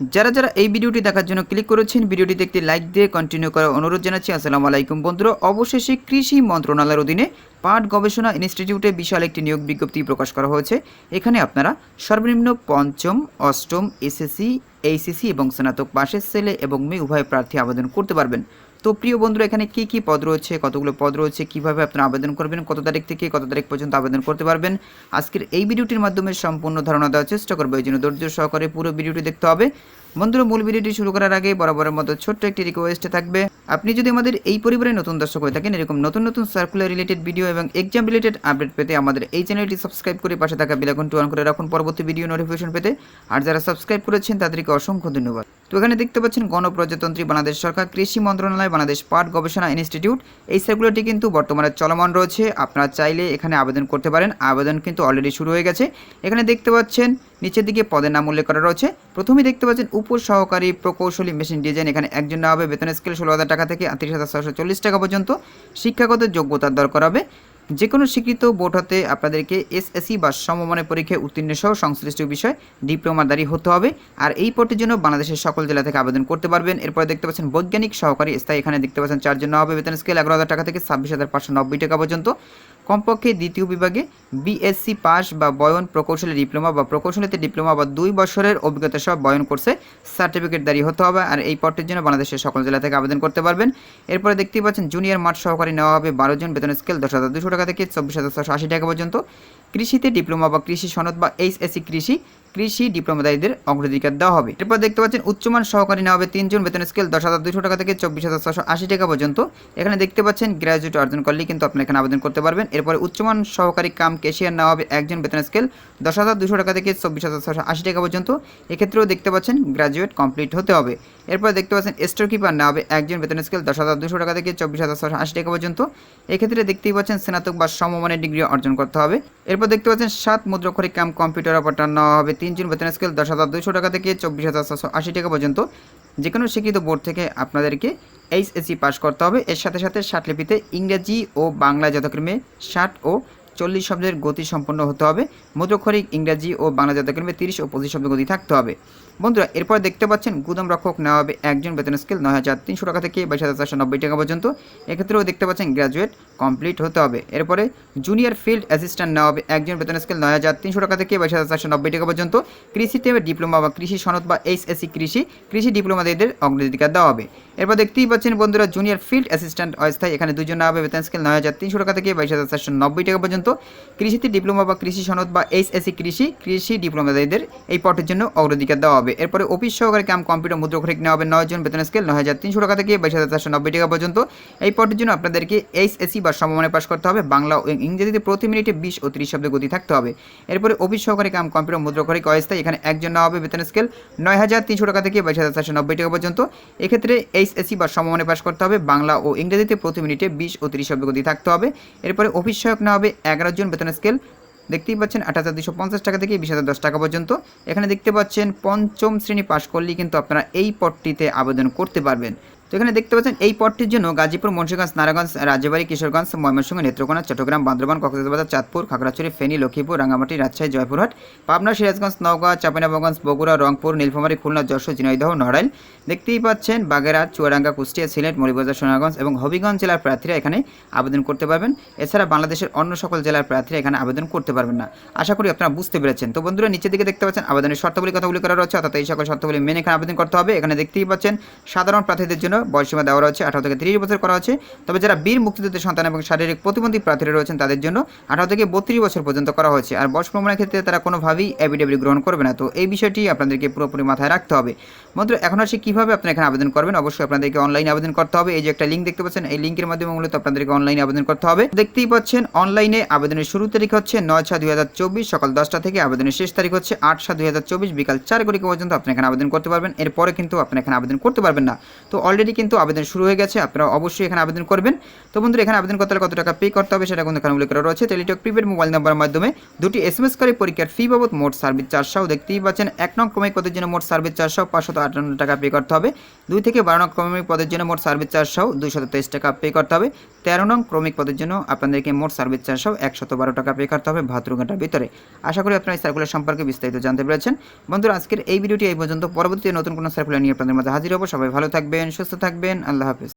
যারা যারা এই ভিডিওটি দেখার জন্য ক্লিক করেছেন, ভিডিওটিতে একটি লাইক দিয়ে কন্টিনিউ করার অনুরোধ জানাচ্ছি। আসসালামু আলাইকুম বন্ধুরা। অবশেষে কৃষি মন্ত্রণালয়ের অধীনে পাট গবেষণা ইনস্টিটিউটে বিশাল একটি নিয়োগ বিজ্ঞপ্তি প্রকাশ করা হয়েছে। এখানে আপনারা সর্বনিম্ন পঞ্চম, অষ্টম, এসএসসি, এইচএসসি এবং স্নাতক পাশের ছেলে এবং মেয়ে উভয় প্রার্থী আবেদন করতে পারবেন। তো প্রিয় বন্ধুরা, এখানে কি কি পদ রয়েছে, কতগুলো পদ রয়েছে, কীভাবে আপনারা আবেদন করবেন, কত তারিখ থেকে কত তারিখ পর্যন্ত আবেদন করতে পারবেন, আজকের এই ভিডিওটির মাধ্যমে সম্পূর্ণ ধারণা দেওয়ার চেষ্টা করব। এই জন্য ধৈর্য সহকারে পুরো ভিডিওটি দেখতে হবে। বন্ধুরা, মূল ভিডিওটি শুরু করার আগে বরাবরের মতো ছোট্ট একটি রিকোয়েস্ট থাকবে। আপনি যদি আমাদের এই পরিবারের নতুন দর্শক হয়ে থাকেন, এরকম নতুন নতুন সার্কুলার রিলেটেড ভিডিও এবং এক্সাম রিলেটেড আপডেট পেতে আমাদের এই চ্যানেলটি সাবস্ক্রাইব করে পাশে থাকা বেলাকনটি অন করে রাখুন। পরবর্তী ভিডিও নোটিফিকেশন পেতে আর যারা সাবস্ক্রাইব করেছেন, তাদেরকে অসংখ্য ধন্যবাদ। তো এখানে দেখতে পাচ্ছেন, গণপ্রজাতন্ত্রী বাংলাদেশ সরকার, কৃষি মন্ত্রণালয়, বাংলাদেশ পাট গবেষণা ইনস্টিটিউট এই সার্কুলারটি কিন্তু বর্তমানে চলমান রয়েছে। আপনারা চাইলে এখানে আবেদন করতে পারেন। আবেদন কিন্তু অলরেডি শুরু হয়ে গেছে। এখানে দেখতে পাচ্ছেন নিচের দিকে পদের নাম উল্লেখ করা রয়েছে। প্রথমেই দেখতে পাচ্ছেন উপ সহকারী প্রকৌশলী মেশিন ডিজাইন। এখানে একজন হবে। বেতন স্কেল ষোলো হাজার টাকা থেকে আটত্রিশ হাজার ছশো চল্লিশ টাকা পর্যন্ত। শিক্ষাগত যোগ্যতার দরকার হবে। যে কোনো স্বীকৃত বোর্ড হতে আপনাদেরকে এসএসসি বা সমমানের পরীক্ষায় উত্তীর্ণ সহ সংশ্লিষ্ট বিষয় ডিপ্লোমাদারি হতে হবে। আর এই পদটির জন্য বাংলাদেশের সকল জেলা থেকে আবেদন করতে পারবেন। এরপরে দেখতে পাচ্ছেন বৈজ্ঞানিক সহকারী স্থায়ী। এখানে দেখতে পাচ্ছেন চারজন হবে। বেতন স্কেল এগারো হাজার টাকা থেকে ছাব্বিশ হাজার পাঁচশো নব্বই টাকা পর্যন্ত। কমপক্ষে দ্বিতীয় বিভাগে বিএসসি পাস বা বয়ন প্রকৌশলী ডিপ্লোমা বা প্রকৌশলীতে ডিপ্লোমা বা দুই বছরের অভিজ্ঞতা সহ বয়ন কোর্সে সার্টিফিকেট দাঁড়িয়ে হতে হবে আর এই পদটির জন্য বাংলাদেশের সকল জেলা থেকে আবেদন করতে পারবেন। এরপরে দেখতেই পাচ্ছেন জুনিয়র মাঠ সহকারী নেওয়া হবে বারো জন বেতন স্কেল দশ হাজার দুশো টাকা থেকে চব্বিশ হাজার ছশো আশি টাকা পর্যন্ত। কৃষিতে ডিপ্লোমা বা কৃষি সনদ বা এইচএসসি কৃষি কৃষি ডিপ্লোমাদারীদের অগ্রাধিকার দেওয়া হবে। এরপর দেখতে পাচ্ছেন, উচ্চমান সহকারী নেওয়া হবে তিনজন বেতন স্কেল দশ হাজার দুশো টাকা থেকে চব্বিশ হাজার ছশো আশি টাকা পর্যন্ত। এখানে দেখতে পাচ্ছেন গ্র্যাজুয়েট অর্জন করলেই কিন্তু আপনি এখানে আবেদন করতে পারবেন। এরপরে উচ্চমান সহকারী কাম কেশিয়ার নেওয়া হবে একজন বেতন স্কেল দশ হাজার দুশো টাকা থেকে চব্বিশ হাজার ছশো আশি টাকা পর্যন্ত। এক্ষেত্রেও দেখতে পাচ্ছেন গ্র্যাজুয়েট কমপ্লিট হতে হবে। এরপর দেখতে পাচ্ছেন স্টোর কিপার নেওয়া হবে একজন বেতন স্কেল দশ হাজার দুশো টাকা থেকে চব্বিশ হাজার ছশো আশি টাকা পর্যন্ত। এক্ষেত্রে দেখতেই পাচ্ছেন স্নাতক বা সমমানের ডিগ্রি অর্জন করতে হবে। এরপর দেখতে পাচ্ছেন সাত মুদ্রাক্ষরিক কাম কম্পিউটার অপারেটর নেওয়া হবে। তিনজন বেতন স্কেল দশ হাজার দুশো টাকা থেকে চব্বিশ হাজার ছশো আশি টাকা পর্যন্ত। যে কোনো শিক্ষিত বোর্ড থেকে আপনাদেরকে এইচএসসি পাস করতে হবে। এর সাথে সাথে ষাটলিপিতে ইংরেজি ও বাংলা যথাক্রমে ষাট ও চল্লিশ শব্দের গতি সম্পন্ন হতে হবে। মুদ্রাক্ষরিক ইংরাজি ও বাংলা যথাক্রমে তিরিশ ও পঁচিশ শব্দের গতি থাকতে হবে। বন্ধুরা, এরপর দেখতে পাচ্ছেন গুদাম রক্ষক নেওয়া হবে একজন বেতন স্কেল নয় হাজার তিনশো টাকা থেকে বাইশ হাজার চারশো নব্বই টাকা পর্যন্ত। এক্ষেত্রেও দেখতে পাচ্ছেন গ্র্যাজুয়েট কমপ্লিট হতে হবে। এরপরে জুনিয়র ফিল্ড অ্যাসিস্ট্যান্ট নেওয়া হবে একজন বেতন স্কেল নয় হাজার তিনশো টাকা থেকে বাইশ হাজার চারশো নব্বই টাকা পর্যন্ত। কৃষিতে ডিপ্লোমা বা কৃষি সনদ বা এইচএসসি কৃষি কৃষি ডিপ্লোমাদের অগ্রাধিকার দেওয়া হবে। এরপর দেখতেই পাচ্ছেন বন্ধুরা জুনিয়র ফিল্ড অ্যাসিস্ট্যান্ট অস্থায়ী, এখানে দুজন নেওয়া হবে বেতন স্কেল নয় হাজার তিনশো টাকা থেকে বাইশ হাজার চারশো নব্বই টাকা পর্যন্ত। কৃষিতে ডিপ্লোমা বা কৃষি সনদ বা এইচএসসি কৃষি কৃষি ডিপ্লোমাদের এই পটের জন্য অগ্রাধিকার দেওয়া হবে। এরপরে অফিস সহকারী ক্যাম্প কম্পিউটার মুদ্রাক্ষরিক নেওয়া হবে নয় জন বেতন স্কেল নয় হাজার তিনশো টাকা থেকে বাইশ হাজার চারশো নব্বই টাকা পর্যন্ত। এই পটের জন্য আপনাদেরকে এইচএসসি বা সমমানে পাশ করতে হবে। বাংলা ও ইংরেজিতে প্রতি মিনিটে বিশ ও ত্রিশ শব্দের গতি থাকতে হবে। এরপরে অফিস সহকারী ক্যাম্প কম্পিউটার মুদ্রাক্ষরিক অস্থায়ী এখানে একজন নেওয়া হবে বেতন স্কেল নয় হাজার তিনশো টাকা থেকে বাইশ হাজার চারশো নব্বই টাকা পর্যন্ত। এক্ষেত্রে এইচএসসি বা সমমানে পাশ করতে হবে। বাংলা ও ইংরেজিতে প্রতি মিনিটে বিশ ও ত্রিশ শব্দ গতি থাকতে হবে। এরপরে অফিস সহায়ক নেওয়া হবে এগারো জন বেতন স্কেল। দেখতেই পাচ্ছেন আট হাজার দুশো পঞ্চাশ টাকা থেকে বিশ হাজার দশ টাকা পর্যন্ত। এখানে দেখতে পাচ্ছেন পঞ্চম শ্রেণি পাশ করলেই কিন্তু আপনারা এই পদটিতে আবেদন করতে পারবেন। তো এখানে দেখতে পাচ্ছেন, এই পদটির জন্য গাজীপুর, মুন্সিগঞ্জ, নারাগঞ্জ, রাজ্যবাড়ি, কিশোরগঞ্জ, ময়মনসিংহ, নেত্রকোনা, চট্টগ্রাম, বান্দরবান, কক্সবাজার, চাঁদপুর, খাগড়াছড়ি, ফেনী, লক্ষ্মীপুর, রাঙ্গামাটি, রাজশাহী, জয়পুরহাট, পাবনা, সিরাজগঞ্জ, নওগাঁ চাপানাবাগঞ্জ বগুড়া, রংপুর, নীলফামারী, খুলনা, যশোর ঝিনাইদহ নড়াইল। দেখতেই পাচ্ছেন, বাগেরহাট, চুয়াডাঙ্গা, কুষ্টিয়া, সিলেট মরিবাজার সোনাগঞ্জ এবং হবিগঞ্জ জেলার প্রার্থীরা এখানে আবেদন করতে পারবেন। এছাড়া বাংলাদেশের অন্য সকল জেলার প্রার্থীরা এখানে আবেদন করতে পারবেন না। আশা করি আপনারা বুঝতে পেরেছেন। তো বন্ধুরা, নিচের দিকে দেখতে পাচ্ছেন, আবেদনের শর্তাবলী, কথাগুলি করা রয়েছে, অর্থাৎ এই সকল শর্তাবলী মেনে এখানে আবেদন করতে হবে। এখানে দেখতেই পাচ্ছেন, সাধারণ প্রার্থীদের জন্য বয়সীমা দেওয়া রয়েছে, আঠারো থেকে তিরিশ বছর করা হচ্ছে তবে যারা বীর মুক্তিযুদ্ধের সন্তান এবং শারীরিক প্রতিবন্ধী প্রার্থীরা রয়েছেন, তাদের জন্য আঠারো থেকে বত্রিশ বছর পর্যন্ত করা হয়েছে। আর বয়স প্রমাণের ক্ষেত্রে তারা কোনোভাবেই অ্যাভিডেভিট গ্রহণ করবে না। তো এই বিষয়টি আপনাদেরকে পুরোপুরি মাথায় রাখতে হবে। বন্ধুরা, এখন আসি কীভাবে আপনারা এখানে আবেদন করবেন? অবশ্যই আপনাদেরকে অনলাইনে আবেদন করতে হবে। এই যে একটা লিঙ্ক দেখতে পাচ্ছেন, এই লিঙ্কের মাধ্যমে মূলত আপনাদেরকে অনলাইনে আবেদন করতে হবে। দেখতেই পাচ্ছেন অনলাইনে আবেদনের শুরু তারিখ হচ্ছে নয় ছয় দুই হাজার চব্বিশ, সকাল দশটা থেকে আবেদনের শেষ তারিখ হচ্ছে আট সাত দুই হাজার চব্বিশ, বিকাল চার কোটি পর্যন্ত আপনি এখানে আবেদন করতে পারবেন। এরপরে কিন্তু আপনি এখানে আবেদন করতে পারবেন না। তো অলরেডি অলরেডি কিন্তু আবেদন শুরু হয়ে গেছে, আপনারা অবশ্যই এখানে আবেদন করবেন। তো বন্ধুরা, এখানে আবেদন করতে কত টাকা পে করতে হবে সেটা কিন্তু এখানে উল্লেখ করা রয়েছে। টেলিটক প্রিপেড মোবাইল নাম্বারের মাধ্যমে দুটি এস এম এস করে পরীক্ষার ফি বাবদ মোট সার্ভিস চারশো দেখতেই পাচ্ছেন, এক নং ক্রমিক পদের জন্য মোট সার্ভিস চারশো পাঁচশত আটান্ন টাকা পে করতে হবে। দুই থেকে বারো নং ক্রমিক পদের জন্য মোট সার্ভিস চারশো দুইশত তেইশ টাকা পে করতে হবে। তেরো নং ক্রমিক পদের জন্য আপনাদেরকে মোট সার্ভিস চারশো একশত বারো টাকা পে করতে হবে বাহাত্তর ঘণ্টার ভিতরে। আশা করি আপনারা এই সার্কুলার সম্পর্কে বিস্তারিত জানতে পেরেছেন। বন্ধুরা, আজকের এই ভিডিওটি এই পর্যন্ত। পরবর্তী নতুন কোনো সার্কুলার নিয়ে আপনাদের মাঝে হাজির হব। সবাই ভালো থাকবেন, সুস্থ থাকবেন আল্লাহ হাফেজ।